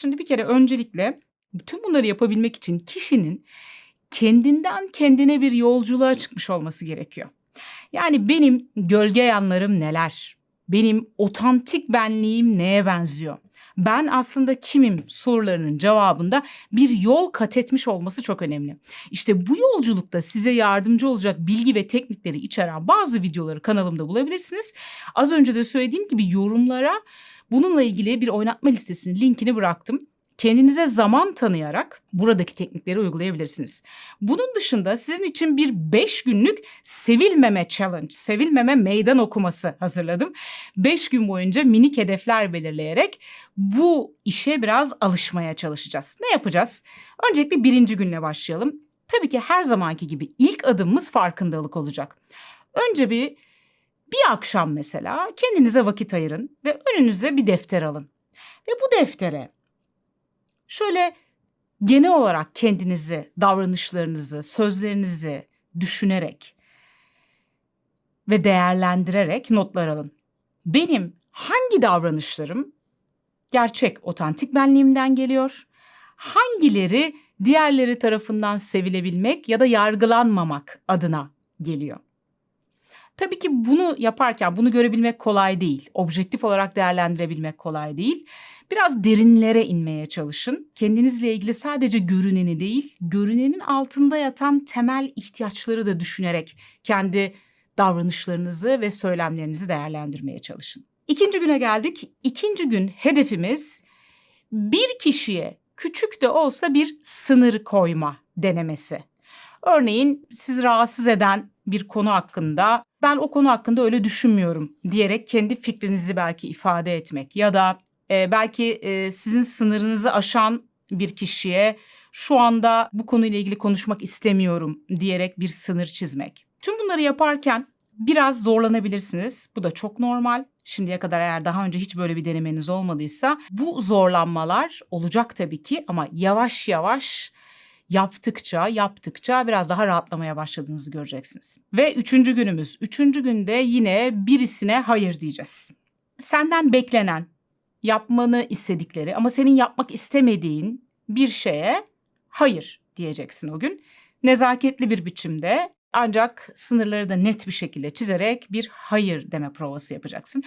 Şimdi bir kere öncelikle bütün bunları yapabilmek için kişinin kendinden kendine bir yolculuğa çıkmış olması gerekiyor. Yani benim gölge yanlarım neler? Benim otantik benliğim neye benziyor? Ben aslında kimim sorularının cevabında bir yol kat etmiş olması çok önemli. İşte bu yolculukta size yardımcı olacak bilgi ve teknikleri içeren bazı videoları kanalımda bulabilirsiniz. Az önce de söylediğim gibi yorumlara bununla ilgili bir oynatma listesinin linkini bıraktım. Kendinize zaman tanıyarak buradaki teknikleri uygulayabilirsiniz. Bunun dışında sizin için bir 5 günlük sevilmeme challenge, sevilmeme meydan okuması hazırladım. 5 gün boyunca minik hedefler belirleyerek bu işe biraz alışmaya çalışacağız. Ne yapacağız? Öncelikle birinci günle başlayalım. Tabii ki her zamanki gibi ilk adımımız farkındalık olacak. Önce bir bir akşam mesela kendinize vakit ayırın ve önünüze bir defter alın. Ve bu deftere şöyle genel olarak kendinizi, davranışlarınızı, sözlerinizi düşünerek ve değerlendirerek notlar alın. Benim hangi davranışlarım gerçek, otantik benliğimden geliyor? Hangileri diğerleri tarafından sevilebilmek ya da yargılanmamak adına geliyor? Tabii ki bunu yaparken bunu görebilmek kolay değil. Objektif olarak değerlendirebilmek kolay değil. Biraz derinlere inmeye çalışın. Kendinizle ilgili sadece görüneni değil, görünenin altında yatan temel ihtiyaçları da düşünerek kendi davranışlarınızı ve söylemlerinizi değerlendirmeye çalışın. İkinci güne geldik. İkinci gün hedefimiz bir kişiye küçük de olsa bir sınır koyma denemesi. Örneğin sizi rahatsız eden bir konu hakkında ben o konu hakkında öyle düşünmüyorum diyerek kendi fikrinizi belki ifade etmek ya da e, belki e, sizin sınırınızı aşan bir kişiye şu anda bu konuyla ilgili konuşmak istemiyorum diyerek bir sınır çizmek. Tüm bunları yaparken biraz zorlanabilirsiniz. Bu da çok normal. Şimdiye kadar eğer daha önce hiç böyle bir denemeniz olmadıysa bu zorlanmalar olacak tabii ki ama yavaş yavaş yaptıkça yaptıkça biraz daha rahatlamaya başladığınızı göreceksiniz. Ve üçüncü günümüz. Üçüncü günde yine birisine hayır diyeceğiz. Senden beklenen, yapmanı istedikleri ama senin yapmak istemediğin bir şeye hayır diyeceksin o gün. Nezaketli bir biçimde ancak sınırları da net bir şekilde çizerek bir hayır deme provası yapacaksın.